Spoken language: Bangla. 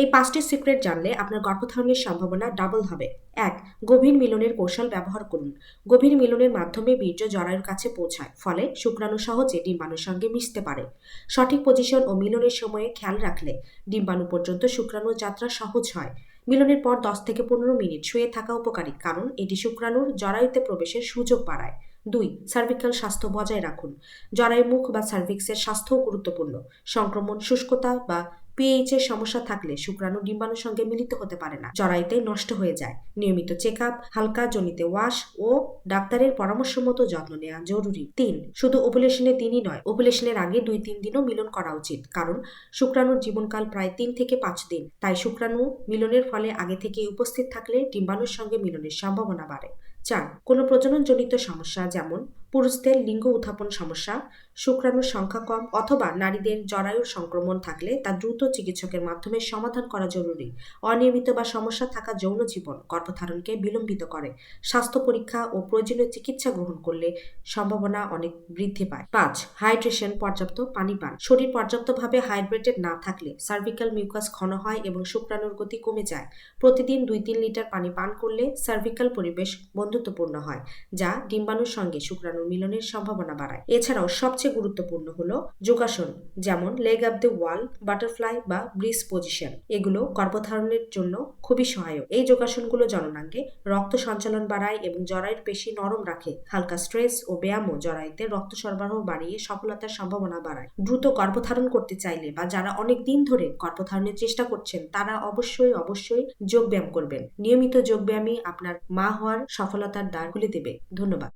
এই পাঁচটি সিক্রেট জানলে আপনার গর্ভধারণের সম্ভাবনা ডাবল হবে। এক, গভীর মিলনের কৌশল ব্যবহার করুন। গভীর মিলনের মাধ্যমে বীর্য জরায়ুর কাছে পৌঁছায়, ফলে শুক্রাণু সহজে ডিম্বাণুর সঙ্গে মিশতে পারে। সঠিক পজিশন ও মিলনের সময়ে খেয়াল রাখলে ডিম্বাণু পর্যন্ত শুক্রাণুর যাত্রা সহজ হয়। মিলনের পর দশ থেকে পনেরো মিনিট শুয়ে থাকা উপকারী, কারণ এটি শুক্রাণুর জরায়ুতে প্রবেশের সুযোগ বাড়ায়। দুই সার্ভিক্যাল স্বাস্থ্য বজায় রাখুন। জরায়ু মুখ বা সার্ভিক্সের স্বাস্থ্যও গুরুত্বপূর্ণ। সংক্রমণ, শুষ্কতা বা পিএইচ এর সমস্যা থাকলে শুক্রাণু ডিম্বাণুর সঙ্গে মিলিত হতে পারে না। জরাইতে নষ্ট হয়ে যায়। নিয়মিত চেক আপ হালকা জনিতে ওয়াশ ও ডাক্তারের পরামর্শ মতো যত্ন নেওয়া জরুরি। তিন, শুধু ওপুলেশনের দিনই নয় ওপুলেশনের আগে দুই তিন দিনও মিলন করা উচিত। কারণ শুক্রাণুর জীবনকাল প্রায় তিন থেকে পাঁচ দিন। তাই শুক্রাণু মিলনের ফলে আগে থেকে উপস্থিত থাকলে ডিম্বাণুর সঙ্গে মিলনের সম্ভাবনা বাড়ে। চার, কোনো প্রজননজনিত সমস্যা যেমন পুরুষদের লিঙ্গ উত্থাপন সমস্যা, শুক্রাণুর সংখ্যা কম অথবা নারীদের জরায়ুর সংক্রমণ থাকলে তা দ্রুত চিকিৎসকের মাধ্যমে সমাধান করা জরুরি। অনিয়মিত বা সমস্যা থাকা যৌন জীবন গর্ভধারণকে বিলম্বিত করে। স্বাস্থ্য পরীক্ষা ও প্রয়োজনীয় চিকিৎসা গ্রহণ করলে সম্ভাবনা অনেক বৃদ্ধি পায়। পাঁচ, হাইড্রেশন, পর্যাপ্ত পানি পান। শরীর পর্যাপ্তভাবে হাইড্রেটেড না থাকলে সার্ভিক্যাল মিউকাস ঘন হয় এবং শুক্রাণুর গতি কমে যায়। প্রতিদিন দুই তিন লিটার পানি পান করলে সার্ভিক্যাল পরিবেশ বন্ধুত্বপূর্ণ হয়, যা ডিম্বাণুর সঙ্গে শুক্রাণুর মিলনের সম্ভাবনা বাড়ায়। এছাড়াও সবচেয়ে গুরুত্বপূর্ণ হল যোগাসন, যেমন leg up the wall, butterfly বা ব্রিজ পজিশন। এগুলো গর্ভধারণের জন্য খুবই সহায়ক। এই যোগাসনগুলো জননাঙ্গে রক্ত সঞ্চালন বাড়ায় এবং জরায়ুর পেশি নরম রাখে। হালকা স্ট্রেস ও ব্যায়ামও জরায়ুতে রক্ত সরবরাহ বাড়িয়ে সফলতার সম্ভাবনা বাড়ায়। দ্রুত গর্ভধারণ করতে চাইলে বা যারা অনেক দিন ধরে গর্ভধারণের চেষ্টা করছেন, তারা অবশ্যই অবশ্যই যোগব্যায়াম করবেন। নিয়মিত যোগব্যায়ামই আপনার মা হওয়ার সফলতার দ্বার খুলে দেবে। ধন্যবাদ।